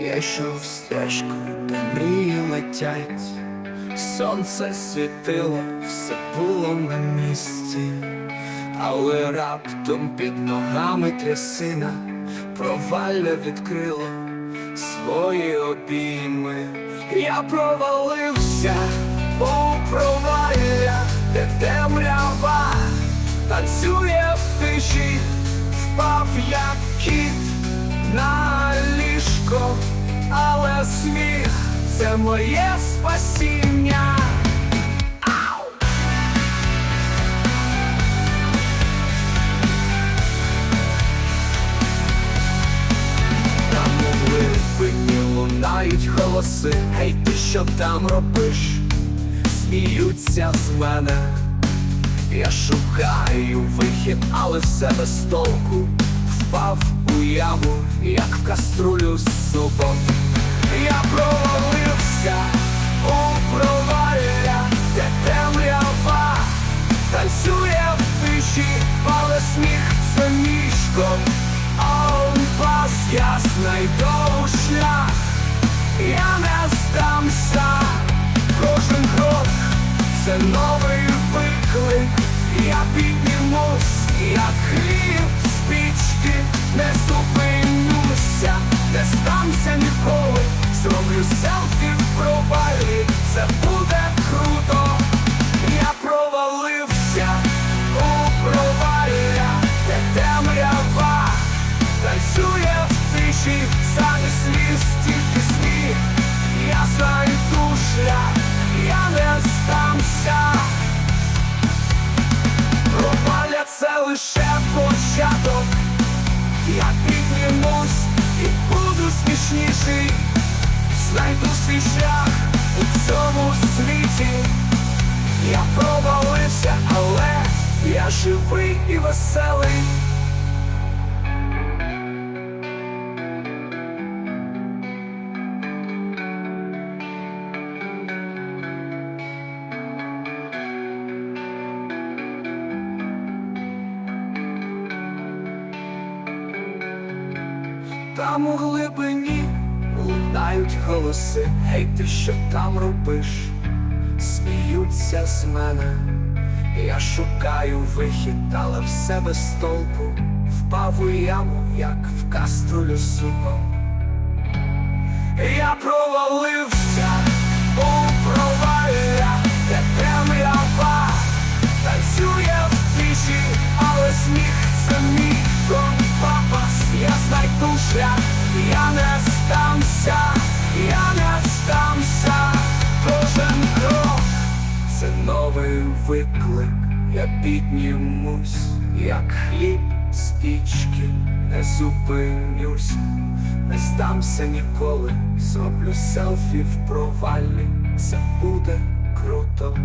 Я йшов стежкою, де мрії летять, сонце світило, все було на місці, але раптом під ногами трясина провалля відкрило свої обійми. Я провалився у провалля, де темрява танцює але сміх це моє спасіння. Там у лунають голоси, гей, ти що там робиш? Сміються з мене. Я шукаю вихід, але все без толку Впав у яму, як в каструлю з супом Я провалився у провалля, де темрява танцює в тиші, але сміх це мішком А он пас, я знайду шлях, я буде круто, я провалився у провалля, де темрява танцює в тиші, замість сліз тільки сміх, я знайду шлях, я не здамся. Провалля лише початок, я піднімусь і буду смішніший, знайду свій шлях у цьому світі. Я провалився, але я живий і веселий. Там у глибині голоси, гей, ти що там робиш? Сміються з мене, я шукаю вихід, але все без толку. Впав у яму, як в каструлю з супом. Я провалився виклик, я піднімусь, як хліб з пічки, не зупинюсь, не здамся ніколи, зроблю селфі в провалі, це буде круто.